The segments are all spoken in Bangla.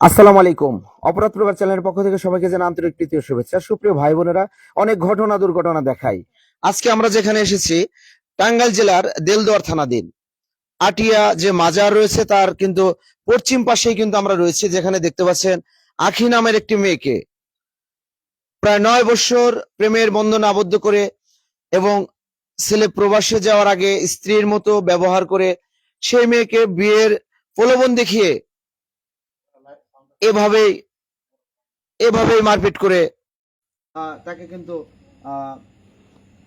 আসসালামু আলাইকুম। অপরাধ প্রভাব চ্যানেলের পক্ষ থেকে সবাইকে জানা আন্তরিক তৃতীয় শুভেচ্ছা। সুপ্রিয় ভাই বোনেরা, অনেক ঘটনা দুর্ঘটনা দেখাই। আজকে আমরা যেখানে এসেছি, টাঙ্গাইল জেলার দেলদুয়ার থানাধীন। আটিয়া যে মাজার রয়েছে, তার কিন্তু পশ্চিম পাশেই কিন্তু আমরা রয়েছি, যেখানে দেখতে পাচ্ছেন আখি নামের একটি মেয়েকে। প্রায় নয় বছর প্রেমের বন্ধন আবদ্ধ করে এবং ছেলে প্রবাসে যাওয়ার আগে স্ত্রীর মতো ব্যবহার করে সেই মেয়েকে বিয়ের প্রলোভন দেখিয়ে এভাবেই এভাবেই মারপিট করে আহ, তাকে কিন্তু আহ,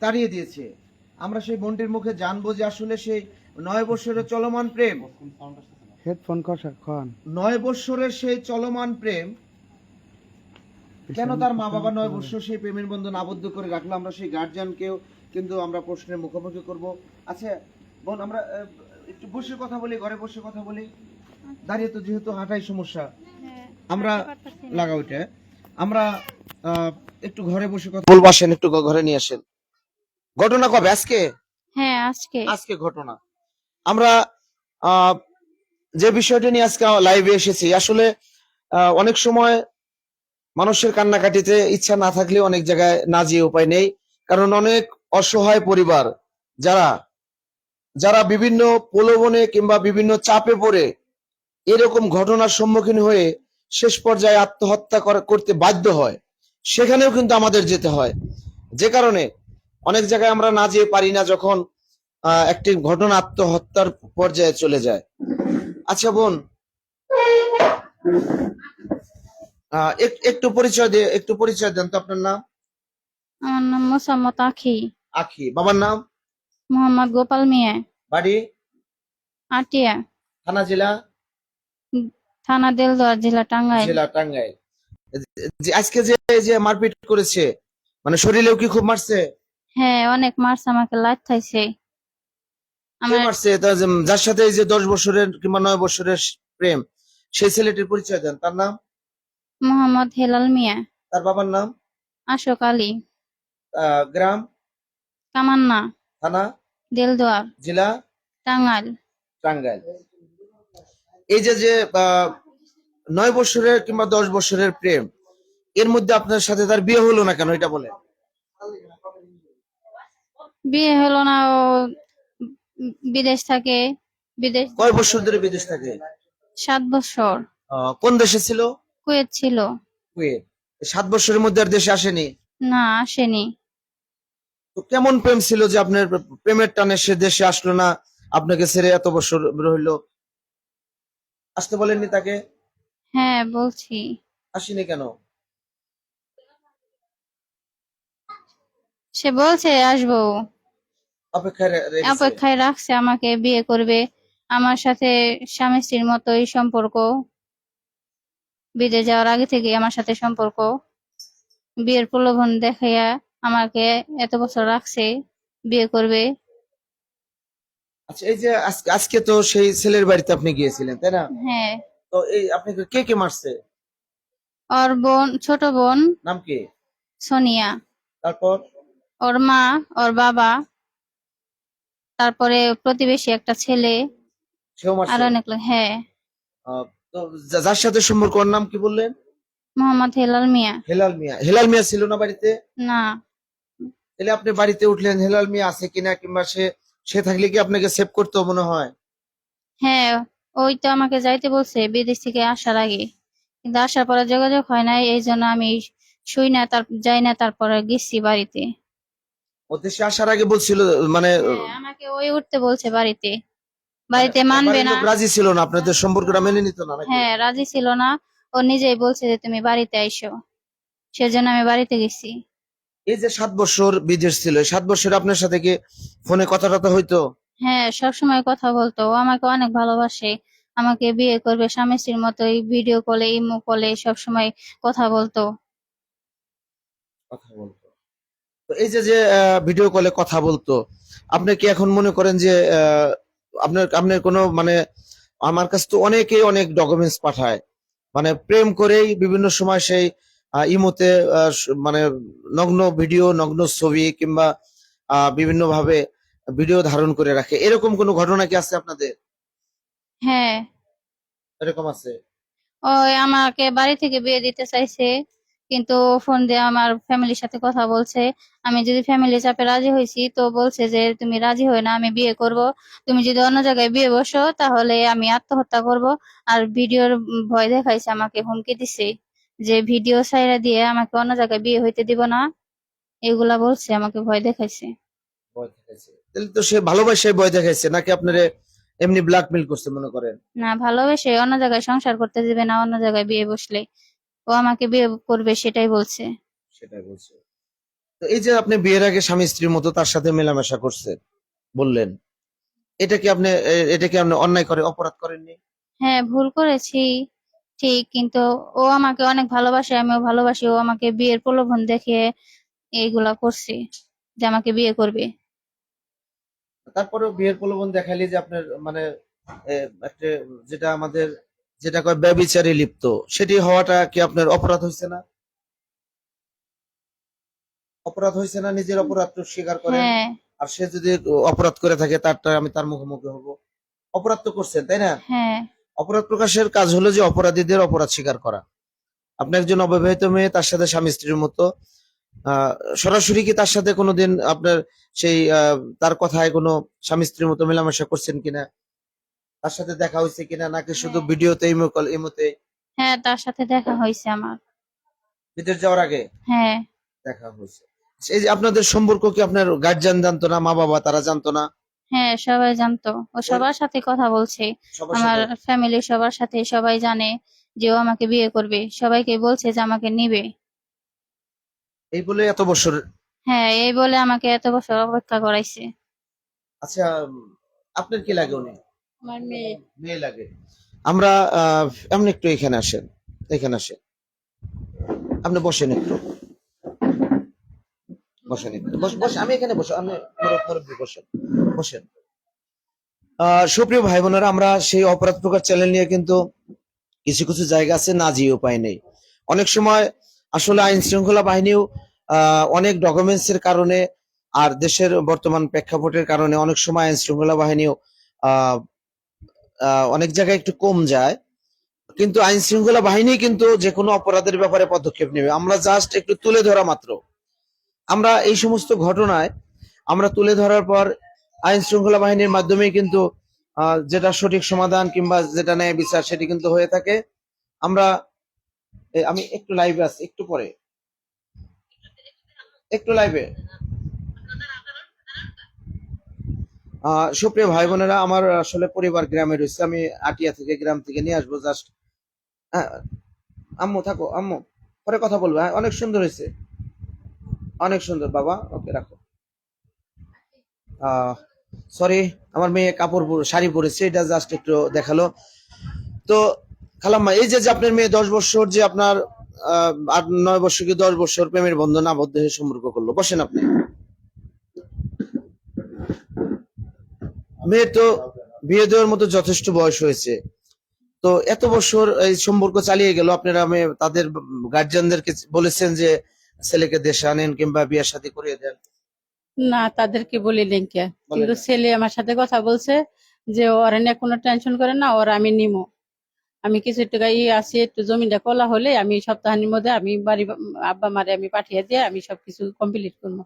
তাড়িয়ে দিয়েছে। আমরা সেই বোনটির মুখে জানব যে আসলে সেই নয় বছরের চলমান প্রেম। হেডফোন খন নয় বছরের সেই চলমান প্রেম কেন তার মা বাবা নয় বছর সেই প্রেমের বন্ধন আবদ্ধ করে রাখল? আমরা সেই গার্জিয়ানকেও কিন্তু আমরা প্রশ্নের মুখোমুখি করব। আচ্ছা বোন আমরা একটু বসে কথা বলি ঘরে বসে কথা বলি। দাঁড়িয়ে তো যেহেতু হাঁটাই সমস্যা। আমরা লাগাও এটা আমরা একটু ঘরে বসে কথা বলব আসেন একটু ঘরে নিয়ে আসেন। ঘটনা কবে? আজকে? হ্যাঁ আজকে। আজকে ঘটনা। আমরা আহ, যে বিষয়টা নিয়ে আজকে লাইভে এসেছি আসলে আহ, অনেক সময় মানুষের কান্নাকাটিতে ইচ্ছা না থাকলে অনেক জায়গায় না যেয়ে উপায় নেই। কারণ অনেক অসহায় পরিবার যারা যারা বিভিন্ন প্রলোভনে কিংবা বিভিন্ন চাপে পড়ে এরকম ঘটনার সম্মুখীন হয়ে শেষ পর্যায়ে আত্মহত্যা করা- করতে বাধ্য হয়। সেখানেও কিন্তু আমাদের যেতে হয়। যে কারণে অনেক জায়গায় আমরা না যেয়ে পারি না যখন একটি ঘটনা আত্মহত্যার পর্যায়ে চলে যায়। আচ্ছা বোন। একটু পরিচয় দিয়ে একটু পরিচয় দেন তো আপনার নাম। আমার নাম মোসাম্মত আখি। আখি। বাবার নাম? মোহাম্মদ গোপাল মিয়া। বাড়ি? আটিয়া। থানা জেলা? থানা দেলদুয়ার জেলা টাঙ্গাইল। জেলা টাঙ্গাইল। যে আজকে যে যে মারপিট করেছে মানে শরীরেও কি খুব মারছে? হ্যাঁ অনেক মারছে আমাকে থাইছে কে আমার মারছে? তা যে- যার সাথে এই যে দশ বছরের কিংবা নয় বছরের প্রেম সেই ছেলেটির পরিচয় দেন। তার নাম? মোহাম্মদ হেলাল মিয়া। তার বাবার নাম? আশোক আলী। আহ, গ্রাম? কামান্না থানা? দেলদুয়ার। জেলা? টাঙ্গাইল। টাঙ্গাইল। এই যে যে নয় বছরের কিংবা দশ বছরের প্রেম এর মধ্যে আপনার সাথে তার বিয়ে হলো না কেন? এটা বলে বিয়ে হলো না ও বিদেশ থাকে বিদেশ কয় বছর ধরে বিদেশ থাকে? সাত বছর। কোন দেশে ছিল? কুয়েত ছিল। কুয়েত। সাত বছরের মধ্যে আর দেশে আসেনি? না আসেনি। তো কেমন প্রেম ছিল যে আপনার প্রেমের টানে সে দেশে আসলো না আপনাকে ছেড়ে এত বছর রইল? আসতে বলেননি তাকে? হ্যাঁ বলছি। আসেনি কেন? সে বলছে আসব। অপেক্ষায় রেখেছে। অপেক্ষায় রাখছে আমাকে বিয়ে করবে। আমার সাথে স্বামী স্ত্রীর মতোই সম্পর্ক। বিদেশ যাওয়ার আগে থেকে আমার সাথে সম্পর্ক। বিয়ের প্রলোভন দেখাইয়া আমাকে এত বছর রাখছে বিয়ে করবে। আচ্ছা এই যে আজকে তো সেই ছেলের বাড়িতে আপনি গিয়েছিলেন তাই না? হ্যাঁ। তো এই আপনাকে কে কে মারছে? ওর বোন ছোট বোন। নাম কি? সোনিয়া। তারপর? ওর মা ওর বাবা। তারপরে প্রতিবেশী একটা ছেলে। সেও আর অনেক লোক হ্যাঁ। আহ, তো যা- যার সাথে সম্পর্ক ওর নাম কি বললেন? মোহাম্মদ হেলাল মিয়া। হেলাল মিয়া। হেলাল মিয়া ছিল না বাড়িতে? না। তাহলে আপনি বাড়িতে উঠলেন হেলাল মিয়া আছে কিনা কিংবা সে সে থাকলে কি আপনাকে সেভ করতো মনে হয়? হ্যাঁ ওই তো আমাকে যাইতে বলছে বিদেশ থেকে আসার আগে। কিন্তু আসার পরে যোগাযোগ হয় নাই এই জন্য আমি শুই না তার যাই না তারপরে গেছি বাড়িতে। ও দেশে আসার আগে বলছিল মানে হ্যাঁ, আমাকে ওই উঠতে বলছে বাড়িতে। বাড়িতে মানে মানবে না। রাজি ছিল না আপনাদের সম্পর্কটা মেনে নিত না নাকি? হ্যাঁ রাজি ছিল না। ও নিজেই বলছে যে তুমি বাড়িতে আইসো। সেজন্য আমি বাড়িতে গেছি। এই যে সাত বছর বিদেশ ছিল সাত বছর আপনার সাথে কি ফোনে কথা টথা হইতো? হ্যাঁ সবসময় কথা বলতো। ও আমাকে অনেক ভালোবাসে। আমাকে বিয়ে করবে স্বামী স্ত্রীর মতোই ভিডিও কলে ইমো কলে সবসময় কথা বলতো। কথা বলতো। তো এই যে যে ভিডিও কলে কথা বলতো আপনি কি এখন মনে করেন যে আহ, আপনার আপনার কোনো মানে আমার কাছে তো অনেকেই অনেক ডকুমেন্টস পাঠায়। মানে প্রেম করেই বিভিন্ন সময় সেই ইমোতে মানে নগ্ন ভিডিও নগ্ন ছবি কিংবা বিভিন্ন ভাবে ভিডিও ধারণ করে রাখে। এরকম কোনো ঘটনা কি আছে আপনাদের? হ্যাঁ। এরকম আছে? ওই আমাকে বাড়ি থেকে বিয়ে দিতে চাইছে কিন্তু ফোন দিয়ে আমার ফ্যামিলির সাথে কথা বলছে। আমি যদি ফ্যামিলি চাপে রাজি হয়েছি তো বলছে যে তুমি রাজি হয়ে না আমি বিয়ে করব। তুমি যদি অন্য জায়গায় বিয়ে বসো তাহলে আমি আত্মহত্যা করব। আর ভিডিওর ভয় দেখাইছে আমাকে হুমকি দিছে। যে ভিডিও সাইরা দিয়ে আমাকে অন্য জায়গায় বিয়ে হইতে দিব না এগুলা বলছে আমাকে ভয় দেখাইছে। ভয় দেখাইছে। তাহলে তো সে ভালোবাসায় ভয় দেখাইছে নাকি আপনারে এমনি ব্ল্যাকমেল করছে মনে করেন? না ভালোবেসে অন্য জায়গায় সংসার করতে দিবে না অন্য জায়গায় বিয়ে বসলে। ও আমাকে বিয়ে করবে সেটাই বলছে। সেটাই বলছে। তো এই যে আপনি বিয়ের আগে স্বামী স্ত্রীর মতো তার সাথে মেলামেশা করছেন বললেন এটা কি আপনি এটা কি আপনি অন্যায় করে অপরাধ করেননি? হ্যাঁ ভুল করেছি। ঠিক কিন্তু ও আমাকে অনেক ভালোবাসে আমিও ভালোবাসি। ও আমাকে বিয়ের প্রলোভন দেখে এইগুলা করছি যে আমাকে বিয়ে করবে। তারপরেও বিয়ের প্রলোভন দেখাইলে যে আপনার মানে একটা যেটা আমাদের যেটা কয় ব্যবিচারে লিপ্ত সেটি হওয়াটা কি আপনার অপরাধ হয়েছে না? অপরাধ হয়েছে না নিজের অপরাধ তো স্বীকার করেন? হ্যাঁ। আর সে যদি অপরাধ করে থাকে তারটা আমি তার মুখোমুখি হব। অপরাধ তো করছেন তাই না? হ্যাঁ। অপরাধ প্রকাশের কাজ হলো যে অপরাধীদের অপরাধ স্বীকার করা। আপনি একজন অবিবাহিত মেয়ে তার সাথে স্বামী স্ত্রীর মতো সরাসরি কি তার সাথে কোনোদিন আপনার সেই তার কথায় কোনো স্বামী স্ত্রীর মতো মেলামেশা করছেন কিনা? তার সাথে দেখা হয়েছে কিনা? নাকি শুধু হ্যাঁ। ভিডিওতে ইমো কল ইমোতে? হ্যাঁ তার সাথে দেখা হয়েছে আমার। বিদেশ যাওয়ার আগে? হ্যাঁ। দেখা হয়েছে। এই যে আপনাদের সম্পর্ক কি আপনার গার্জিয়ান জানতো না মা বাবা তারা জানতো না? হ্যাঁ সবাই জানতো। ও সবার সাথে কথা বলছে। আমার ফ্যামিলি সবার সাথে সবাই জানে যে ও আমাকে বিয়ে করবে। সবাইকে বলছে যে আমাকে নিবে। এই বলে এত বছর হ্যাঁ এই বলে আমাকে এত বছর অপেক্ষা করাইছে। আচ্ছা আপনার কি লাগে উনি? আমার মেয়ে। মেয়ে লাগে। আমরা আহ, আপনি একটু এখানে আসেন। এখানে আসেন। আপনি বসেন একটু। বসেন একটু। বস বস আমি এখানে বসে আমি বসেন। আহ, সুপ্রিয় ভাই বোনেরা আমরা সেই অপরাধ প্রকার চ্যানেল নিয়ে কিন্তু কিছু কিছু জায়গা আছে না যেয়ে উপায় নেই। অনেক সময় আসলে আইন শৃঙ্খলা বাহিনীও অনেক ডকুমেন্টস এর কারণে আর দেশের বর্তমান প্রেক্ষাপটের কারণে অনেক সময় আইন শৃঙ্খলা বাহিনীও অনেক জায়গায় একটু কম যায়। কিন্তু আইন শৃঙ্খলা বাহিনী কিন্তু যে কোনো অপরাধের ব্যাপারে পদক্ষেপ নেবে। আমরা জাস্ট একটু তুলে ধরা মাত্র। আমরা এই সমস্ত ঘটনায় আমরা তুলে ধরার পর আইন শৃঙ্খলা বাহিনীর মাধ্যমে কিন্তু আহ, যেটা সঠিক সমাধান কিংবা যেটা ন্যায় বিচার সেটি কিন্তু হয়ে থাকে। আমরা আমি একটু লাইভে আছি একটু পরে। একটু লাইভে আহ সুপ্রিয় ভাই বোনেরা আমার আসলে পরিবার গ্রামে রয়েছে। আমি আটিয়া থেকে গ্রাম থেকে নিয়ে আসব জাস্ট আম্মু থাকো আম্মু। পরে কথা বলব হ্যাঁ অনেক সুন্দর হয়েছে। অনেক সুন্দর বাবা। ওকে রাখো। সরি আমার মেয়ে কাপড় শাড়ি পরেছে, এটা জাস্ট একটু দেখাল। তো, খালাম্মা, এই যে যে আপনার মেয়ে দশ বছর যে আপনার আট, নয় বছর কি দশ বছর প্রেমের বন্ধন আবদ্ধ হয়ে সম্পর্ক করল? বসেন আপনি। মেয়ের তো বিয়ে দেওয়ার মতো যথেষ্ট বয়স হয়েছে। তো এত বছর এই সম্পর্ক চালিয়ে গেল, আপনারা মেয়ে, তাদের গার্জিয়ানদেরকে বলেছেন যে ছেলেকে দেশে আনেন কিংবা বিয়ের সাথে করিয়ে দেন। না তাদেরকে বলি কে। বলেন কিন্তু ছেলে আমার সাথে কথা বলছে যে ওরা নিয়ে কোনো টেনশন করে না ওরা আমি নিমো। আমি কিছু টাকা ই আছে একটু জমিটা কলা হলে আমি সপ্তাহের মধ্যে আমি বাড়ি আব্বা মারে আমি পাঠিয়ে দিয়ে আমি সবকিছু কমপ্লিট করব।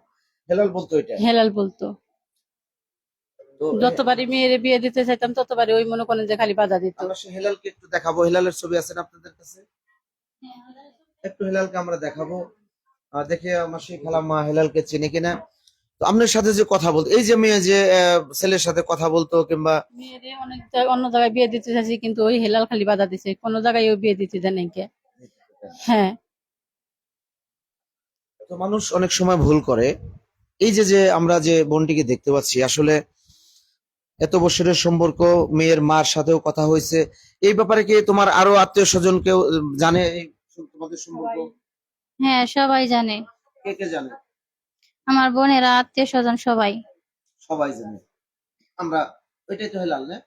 হেলাল বলতো এটা? হেলাল বলতো। যতবারই মেয়েরে বিয়ে দিতে চাইতাম ততবারই ওই মনে করেন যে খালি বাধা দিত। হেলালকে একটু দেখাবো। হেলালের ছবি আছেন আপনাদের কাছে? একটু হেলালকে আমরা দেখাবো। দেখে আমার সেই খালাম্মা হেলালকে চিনি কিনা। তো আপনার সাথে যে কথা বলতো এই যে মেয়ে যে ছেলের সাথে কথা বলতো কিংবা মেয়েরে অনেক অন্য জায়গায় বিয়ে দিতে চাইছি কিন্তু ওই হেলাল খালি বাধা দিছে। কোনো জায়গায় ও বিয়ে দিতে দেয় নাকি হ্যাঁ। তো মানুষ অনেক সময় ভুল করে। এই যে যে আমরা যে বোনটিকে দেখতে পাচ্ছি আসলে এত বছরের সম্পর্ক মেয়ের মার সাথেও কথা হয়েছে। এই ব্যাপারে কি তোমার আরও আত্মীয় স্বজন কেউ জানে তোমাদের সম্পর্ক? হ্যাঁ সবাই জানে। কে কে জানে? আমার বোনেরা আত্মীয় স্বজন সবাই। সবাই জানে। আমরা ওইটাই তো হেলাল, না?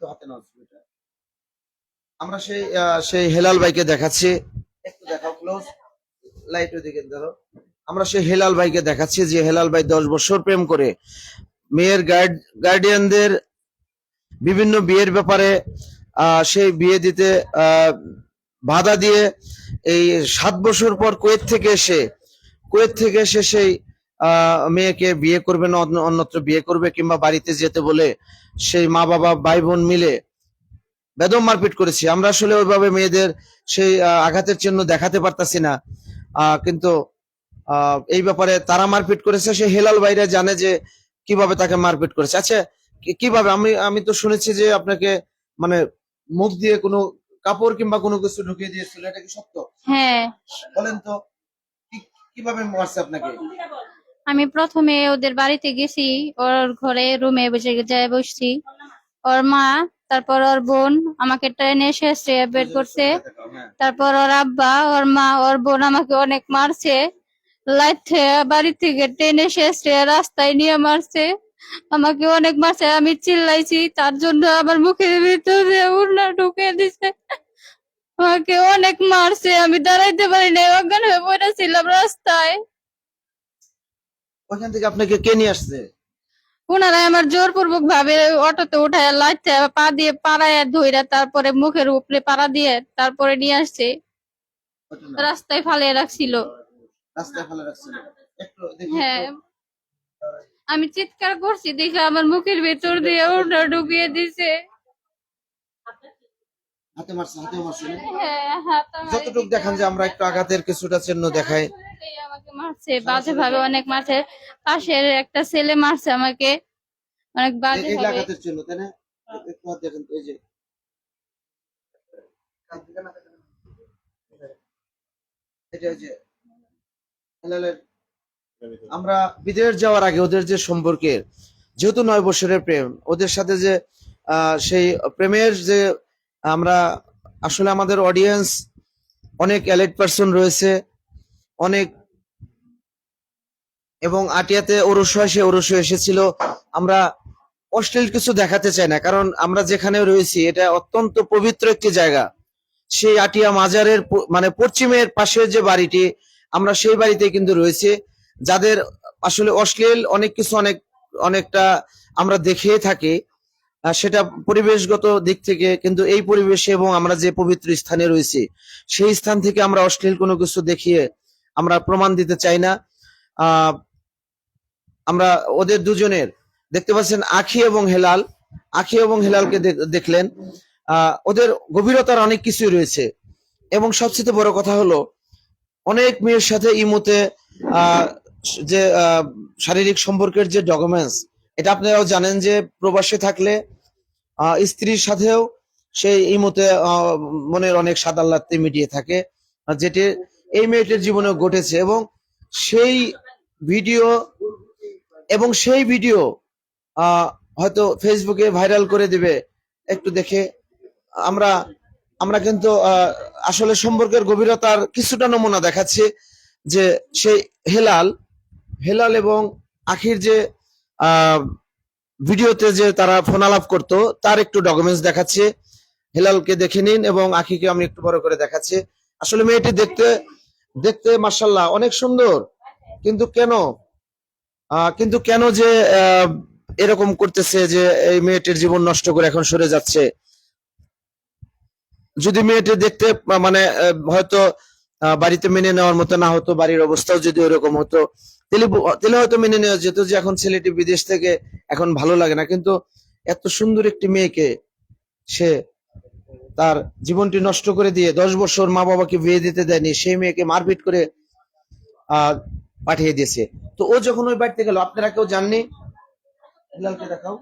তো হাতে নাও আমরা সেই সেই হেলাল ভাইকে দেখাচ্ছি। একটু দেখাও ক্লোজ লাইট ওইদিকে ধরো। আমরা সেই হেলাল ভাইকে দেখাচ্ছি যে হেলাল ভাই দশ বছর প্রেম করে মেয়ের গার্ড গার্ডিয়ানদের বিভিন্ন বিয়ের ব্যাপারে সেই বিয়ে দিতে বাধা দিয়ে এই সাত বছর পর কুয়েত থেকে এসে, কুয়েত থেকে এসে সেই মেয়েকে বিয়ে করবে না অন্যত্র বিয়ে করবে কিংবা বাড়িতে যেতে বলে সেই মা বাবা ভাই বোন মিলে বেদম মারপিট করেছি। আমরা আসলে ওইভাবে মেয়েদের সেই আঘাতের চিহ্ন দেখাতে পারতাছি না। কিন্তু এই ব্যাপারে তারা মারপিট করেছে সে হেলাল বাইরে জানে যে কীভাবে তাকে মারপিট করেছে। আচ্ছা কীভাবে? আমি আমি তো শুনেছি যে আপনাকে মানে মুখ দিয়ে কোনো কাপড় কিংবা কোনো কিছু ঢুকিয়ে দিয়েছিল এটা কি সত্য? হ্যাঁ। বলেন তো কীভাবে মারছে আপনাকে? আমি প্রথমে ওদের বাড়িতে গেছি, ওর ঘরে রুমে বসে যায় বসছি। ওর মা, তারপর ওর বোন আমাকে ট্রেনে এসে বের করছে। তারপর ওর আব্বা, ওর মা, ওর বোন আমাকে অনেক মারছে। লাইট থেকে বাড়ি থেকে টেনে শেষে রাস্তায় নিয়ে মারছে। আমাকে অনেক মারছে, আমি চিল্লাইছি, তার জন্য আমার মুখের ভিতরে উন্না ঢুকে দিছে। আমাকে অনেক মারছে, আমি দাঁড়াইতে পারি না অজ্ঞান হয়ে পড়েছিলাম রাস্তায়। ওইখান থেকে আপনাকে কে নিয়ে আসছে? ওনারা আমার জোরপূর্বক ভাবে অটোতে উঠায় লাইতে পা দিয়ে পাড়ায় ধইরা তারপরে মুখের উপরে পাড়া দিয়ে তারপরে নিয়ে আসছে। রাস্তায় ফালিয়ে রাখছিল। রাস্তায় ফেলে রাখছিল। হ্যাঁ। আমি চিৎকার করছি দেখে আমার মুখের ভেতর দিয়ে ওটা ঢুকিয়ে দিছে। হাতে মারছে হাতে মারছে? হ্যাঁ হাত যতটুকু দেখান যে আমরা একটু আঘাতের কিছুটা চিহ্ন দেখাই। আমাকে মারছে বাজে ভাবে অনেক মারছে। পাশের একটা ছেলে মারছে আমাকে। অনেক বাজে ভাবে। চিহ্ন তাই না? দেখেন এই যে। এটা যে আমরা বিদেশ যাওয়ার আগে ওদের যে সম্পর্কের যেহেতু নয় বছরের প্রেম ওদের সাথে যে আহ, সেই প্রেমের যে আমরা আসলে আমাদের অডিয়েন্স অনেক অ্যালেট পার্সন রয়েছে অনেক এবং আটিয়াতে ওরস হয় সে এসেছিল। আমরা অশ্লীল কিছু দেখাতে চাই না, কারণ আমরা যেখানে রয়েছি, এটা অত্যন্ত পবিত্র একটি জায়গা। সেই আটিয়া মাজারের মানে পশ্চিমের পাশে যে বাড়িটি, আমরা সেই বাড়িতে কিন্তু রয়েছে। যাদের আসলে অশ্লীল অনেক কিছু অনেক, অনেকটা আমরা দেখে থাকি। সেটা পরিবেশগত দিক থেকে কিন্তু এই পরিবেশে এবং আমরা যে পবিত্র স্থানে রয়েছি, সেই স্থান থেকে আমরা অশ্লীল কোনো কিছু দেখিয়ে আমরা প্রমাণ দিতে চাই না। আমরা ওদের দুজনের দেখতে পাচ্ছেন আখি এবং হেলাল আখি এবং হেলালকে দেখ- দেখলেন। আহ, ওদের গভীরতার অনেক কিছুই রয়েছে। এবং সবচেয়ে বড় কথা হলো অনেক মেয়ের সাথে ইমোতে আহ, যে শারীরিক সম্পর্কের যে ডকুমেন্টস এটা আপনারাও জানেন যে প্রবাসে থাকলে স্ত্রীর সাথেও সেই ইমোতে মনের অনেক সাদাল্লাতে মিটিয়ে থাকে। যেটি এই মেয়েটির জীবনে ঘটেছে এবং সেই ভিডিও এবং সেই ভিডিও হয়তো ফেসবুকে ভাইরাল করে দিবে। একটু দেখে, আমরা আমরা কিন্তু আসলে সম্পর্কের গভীরতার কিছুটা নমুনা দেখাচ্ছি যে সেই হেলাল হেলাল এবং আখির যে ভিডিওতে যে তারা ফোন আলাপ করতো, তার একটু ডকুমেন্টস দেখাচ্ছে। হেলালকে দেখে নিন এবং আখিকে আমি একটু বড় করে দেখাচ্ছি। আসলে মেয়েটি দেখতে দেখতে মার্শাল্লাহ অনেক সুন্দর। কিন্তু কেন? কিন্তু কেন যে এরকম করতেছে যে, এই মেয়েটির জীবন নষ্ট করে এখন সরে যাচ্ছে? যদি মেয়েটি দেখতে মানে হয়তো বাড়িতে মেনে নেওয়ার মতো না হতো, বাড়ির অবস্থাও যদি ওরকম হতো, তাহলে হয়তো মেনে নেওয়া যেত যে, এখন ছেলেটি বিদেশ থেকে এখন ভালো লাগে না। কিন্তু এত সুন্দর একটি মেয়েকে সে তার জীবনটি নষ্ট করে দিয়ে দশ বছর মা বাবাকে বিয়ে দিতে দেয়নি, সেই মেয়েকে মারপিট করে পাঠিয়ে দিয়েছে। তো ও যখন ওই বাড়িতে গেল আপনারা কেউ জাননি হেলালকে দেখাও।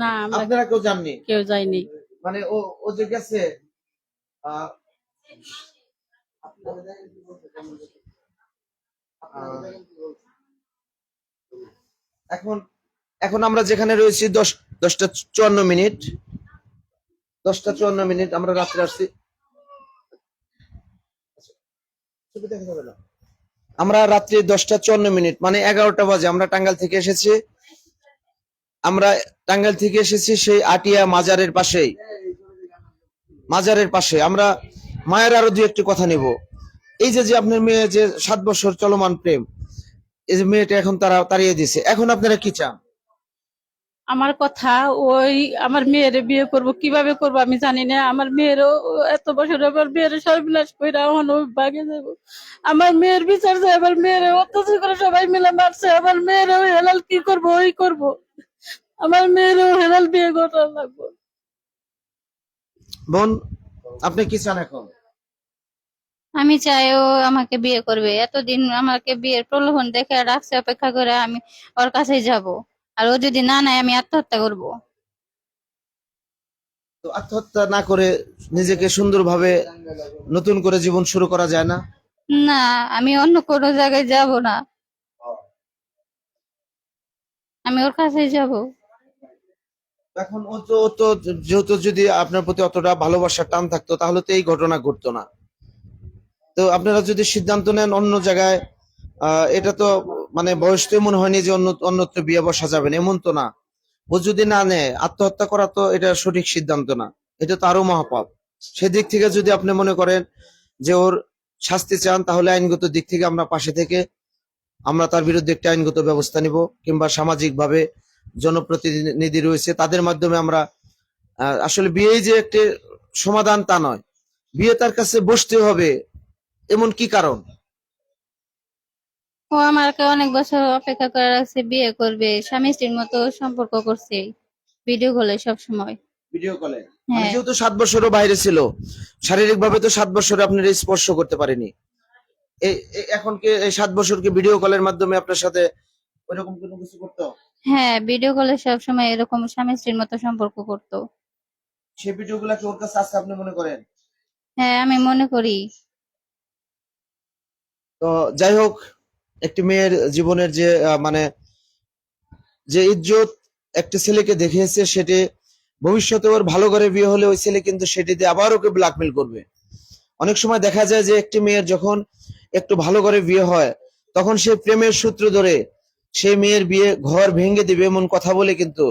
না আপনারা কেউ জাননি কেউ যাইনি। মানে ও ও যে গেছে এখন এখন আমরা যেখানে রয়েছি দশ দশটা চুয়ান্ন মিনিট। দশটা চুয়ান্ন মিনিট আমরা রাত্রে আসছি। ছবি দেখা যাবে না। আমরা রাত্রি দশটা চুয়ান্ন মিনিট মানে এগারোটা বাজে, আমরা টাঙ্গাল থেকে এসেছি। আমরা টাঙ্গাল থেকে এসেছি সেই আটিয়া মাজারের পাশেই। মাজারের পাশে। আমরা মায়ের আরও দু একটি কথা নিব। এই যে যে আপনার মেয়ে যে সাত বছর চলমান প্রেম, এই যে মেয়েটা এখন তারা তাড়িয়ে দিছে। এখন আপনারা কি চান? আমার কথা ওই আমার মেয়ের বিয়ে করব কীভাবে করব আমি জানি না। আমার মেয়েরও এত বছর আমার মেয়ের সর্বনাশ করে এখন ওই ভাগে যাব। আমার মেয়ের বিচার যায় আমার মেয়ের অত্যাচার করে সবাই মিলে মারছে। আমার মেয়ের হেলাল কি করব ওই করব। আমার মেয়েরও হেলাল বিয়ে করা লাগবে। বোন আপনি কি চান এখন? আমি চাই ও আমাকে বিয়ে করবে। এতদিন আমাকে বিয়ের প্রলোভন দেখে রাখছে অপেক্ষা করে আমি ওর কাছে যাব। আর ও যদি না নেয় আমি আত্মহত্যা করব। তো আত্মহত্যা না করে নিজেকে সুন্দরভাবে নতুন করে জীবন শুরু করা যায় না? না আমি অন্য কোনো জায়গায় যাব না। আমি ওর কাছেই যাব। এখন ও তো ও তো যেহেতু যদি আপনার প্রতি অতটা ভালোবাসার টান থাকতো তাহলে তো এই ঘটনা ঘটতো না। তো আপনারা যদি সিদ্ধান্ত নেন অন্য জায়গায় এটা তো মানে বয়স তো এমন হয়নি যে অন্য, অন্যত্র বিয়ে বসা যাবে না, এমন তো না। ও যদি না নেয়, আত্মহত্যা করা তো এটা সঠিক সিদ্ধান্ত না। এটা তো আরও মহাপাপ। সেদিক থেকে যদি আপনি মনে করেন যে ওর শাস্তি চান, তাহলে আইনগত দিক থেকে আমরা পাশে থেকে আমরা তার বিরুদ্ধে একটা আইনগত ব্যবস্থা নিব, কিংবা সামাজিক ভাবে জনপ্রতিনিধি রয়েছে, তাদের মাধ্যমে আমরা আসলে বিয়ে যে একটি সমাধান তা নয়। বিয়ে তার কাছে বসতে হবে, এমন কি কারণ? ও আমাকে অনেক বছর অপেক্ষা করে রাখছে বিয়ে করবে স্বামী স্ত্রীর মতো সম্পর্ক করছে ভিডিও কলে সব সময় ভিডিও কলে হ্যাঁ। যেহেতু সাত বছরও বাইরে ছিল শারীরিক ভাবে তো সাত বছরে আপনার স্পর্শ করতে পারেনি। এখন কি এই সাত বছর কি ভিডিও কলের মাধ্যমে আপনার সাথে ওইরকম কোনো কিছু করতো? হ্যাঁ ভিডিও কলে সব সময় এরকম স্বামী স্ত্রীর মতো সম্পর্ক করতো। সেই ভিডিও গুলা কি ওর কাছে আছে আপনি মনে করেন? হ্যাঁ আমি মনে করি। তো যাই হোক একটি মেয়ের জীবনের যে মানে যে ইজ্জত একটি ছেলেকে দেখিয়েছে, সেটি ভবিষ্যতে ওর ভালো করে বিয়ে হলে ওই ছেলে কিন্তু সেটিতে আবার ওকে ব্ল্যাকমেল করবে। অনেক সময় দেখা যায় যে একটি মেয়ের যখন একটু ভালো করে বিয়ে হয়, তখন সে প্রেমের সূত্র ধরে সেই মেয়ের বিয়ে ঘর ভেঙে দিবে এমন কথা বলে কিন্তু,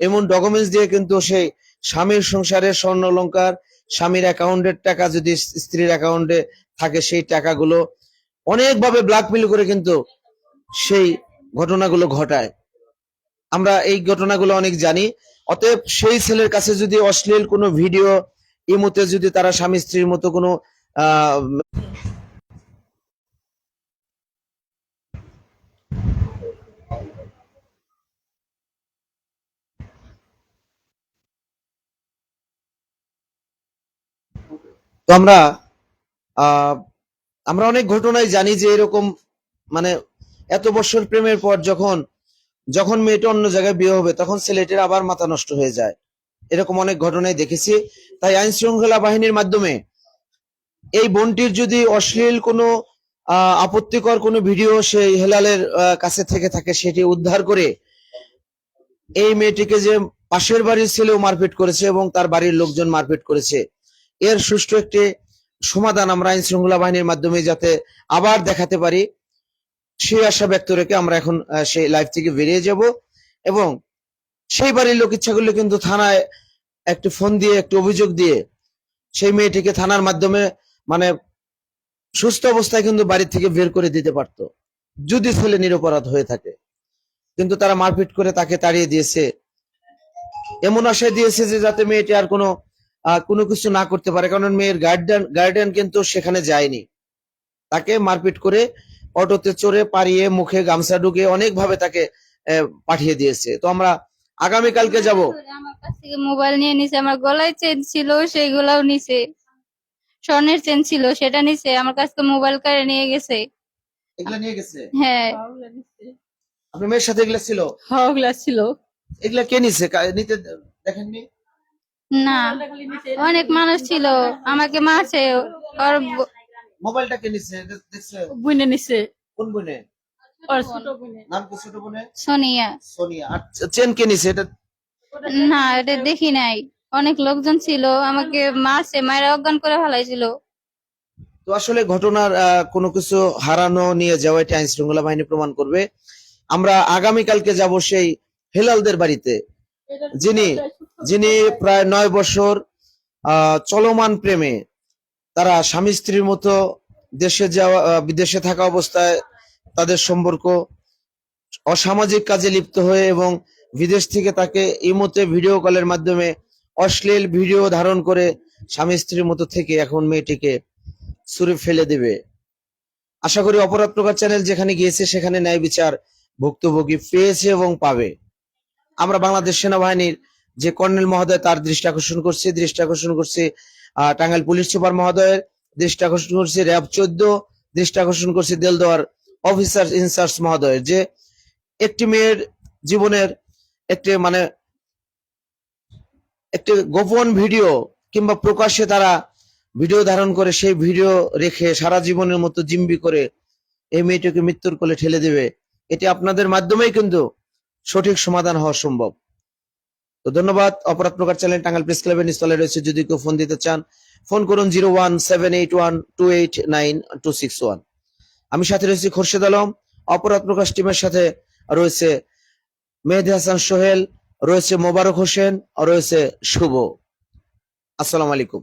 এমন ডকুমেন্টস দিয়ে কিন্তু সেই স্বামীর সংসারের স্বর্ণ অলংকার, স্বামীর অ্যাকাউন্টের টাকা যদি স্ত্রীর অ্যাকাউন্টে থাকে, সেই টাকাগুলো অনেকভাবে ব্ল্যাকমেল করে কিন্তু সেই ঘটনাগুলো ঘটায়। আমরা এই ঘটনাগুলো অনেক জানি। অতএব সেই ছেলের কাছে যদি অশ্লীল কোনো ভিডিও ইমুতে যদি তারা স্বামী স্ত্রীর মতো কোনো তো আমরা, আহ আমরা অনেক ঘটনায় জানি যে এরকম মানে এত বছর প্রেমের পর যখন যখন মেয়েটা অন্য জায়গায় বিয়ে হবে, তখন ছেলেটির আবার মাথা নষ্ট হয়ে যায়। এরকম অনেক ঘটনায় দেখেছি। তাই আইন শৃঙ্খলা বাহিনীর মাধ্যমে এই বোনটির যদি অশ্লীল কোনো আপত্তিকর কোনো ভিডিও সেই হেলালের কাছে থেকে থাকে, সেটি উদ্ধার করে এই মেয়েটিকে যে পাশের বাড়ির ছেলেও মারপিট করেছে এবং তার বাড়ির লোকজন মারপিট করেছে। এর সুষ্ঠু একটি সমাধান আমরা আইন শৃঙ্খলা বাহিনীর মাধ্যমে যাতে আবার দেখাতে পারি, সেই আশা ব্যক্ত রেখে আমরা এখন সেই লাইফ থেকে বেরিয়ে যাব। এবং সেই বাড়ির লোক ইচ্ছা করলে কিন্তু থানায় একটি ফোন দিয়ে, একটু অভিযোগ দিয়ে সেই মেয়েটিকে থানার মাধ্যমে মানে সুস্থ অবস্থায় কিন্তু বাড়ি থেকে বের করে দিতে পারতো। যদি ছেলে নিরপরাধ হয়ে থাকে। কিন্তু তারা মারপিট করে তাকে তাড়িয়ে দিয়েছে। এমন আশায় দিয়েছে যে যাতে মেয়েটি আর কোনো কোনো কিছু না করতে পারে। কারণ মেয়ের গার্ডিয়ান গার্ডিয়ান কিন্তু সেখানে যায়নি। তাকে মারপিট করে অটোতে চড়ে পারিয়ে মুখে গামছা ঢুকে অনেকভাবে তাকে আহ, পাঠিয়ে দিয়েছে। তো আমরা আগামীকালকে যাব। আমার কাছ থেকে মোবাইল নিয়ে নিছে। আমার গলায় চেন ছিল সেগুলাও নিছে। স্বর্ণের চেন ছিল সেটা নিছে। আমার কাছ থেকে মোবাইল কারে নিয়ে গেছে। এগুলা নিয়ে গেছে? হ্যাঁ। আপনার মেয়ের সাথে এগুলা ছিল? হাওলা ছিল। এগুলা কে নিছে? কা- নিতে দেখেননি? না অনেক মানুষ ছিল। আমাকে মারছে ওর মোবাইলটা কে নিছে? দেখছে? বুনে নিছে। কোন বোনে ওর ছোট বুনে নাম কি ছোট বোনে সোনিয়া। সোনিয়া। আর চেন কে নিছে? এটা না এটা দেখি নাই। অনেক লোকজন ছিল আমাকে মারছে মায়ের অজ্ঞান করে ফেলাইছিল। তো আসলে ঘটনার আহ, কোনো কিছু হারানো নিয়ে যাওয়া এটা আইন শৃঙ্খলা বাহিনী প্রমাণ করবে। আমরা আগামীকালকে যাব সেই হেলালদের বাড়িতে। যিনি যিনি প্রায় নয় বছর আহ, চলমান প্রেমে তারা স্বামী স্ত্রীর মতো দেশে যাওয়া বিদেশে থাকা অবস্থায় তাদের সম্পর্ক অসামাজিক কাজে লিপ্ত হয়ে এবং বিদেশ থেকে তাকে ইমোতে ভিডিও কলের মাধ্যমে অশ্লীল ভিডিও ধারণ করে স্বামী স্ত্রীর মতো থেকে এখন মেয়েটিকে ছুঁড়ে ফেলে দেবে। আশা করি অপরাধ প্রকার চ্যানেল যেখানে গিয়েছে সেখানে ন্যায় বিচার ভুক্তভোগী পেয়েছে এবং পাবে। আমরা বাংলাদেশ সেনাবাহিনীর যে কর্নেল মহোদয়, তার দৃষ্টি আকর্ষণ করছি, দৃষ্টি আকর্ষণ করছি টাঙ্গাইল পুলিশ সুপার মহোদয়ের দৃষ্টি আকর্ষণ করছি, র্যাব চোদ্দ দৃষ্টি আকর্ষণ করছি, দেলদোয়ার অফিসার ইনচার্জ মহোদয়ের। যে একটি মেয়ের জীবনের একটি মানে একটি গোপন ভিডিও কিংবা প্রকাশ্যে তারা ভিডিও ধারণ করে, সেই ভিডিও রেখে সারা জীবনের মতো জিম্বি করে এই মেয়েটিকে মৃত্যুর কোলে ঠেলে দেবে। এটি আপনাদের মাধ্যমেই কিন্তু সঠিক সমাধান হওয়া সম্ভব। তো ধন্যবাদ, অপরাধ প্রকার চ্যানেল টাঙ্গাল প্রেস ক্লাবের নিস্তলে রয়েছে। যদি কেউ ফোন দিতে চান, ফোন করুন zero one seven eight one two eight nine two six one. আমি সাথে রয়েছি খোরশেদ আলম, অপরাধ প্রকাশ টিমের সাথে রয়েছে মেহেদি হাসান সোহেল, রয়েছে মোবারক হোসেন রয়েছে শুভ। আসসালামু আলাইকুম।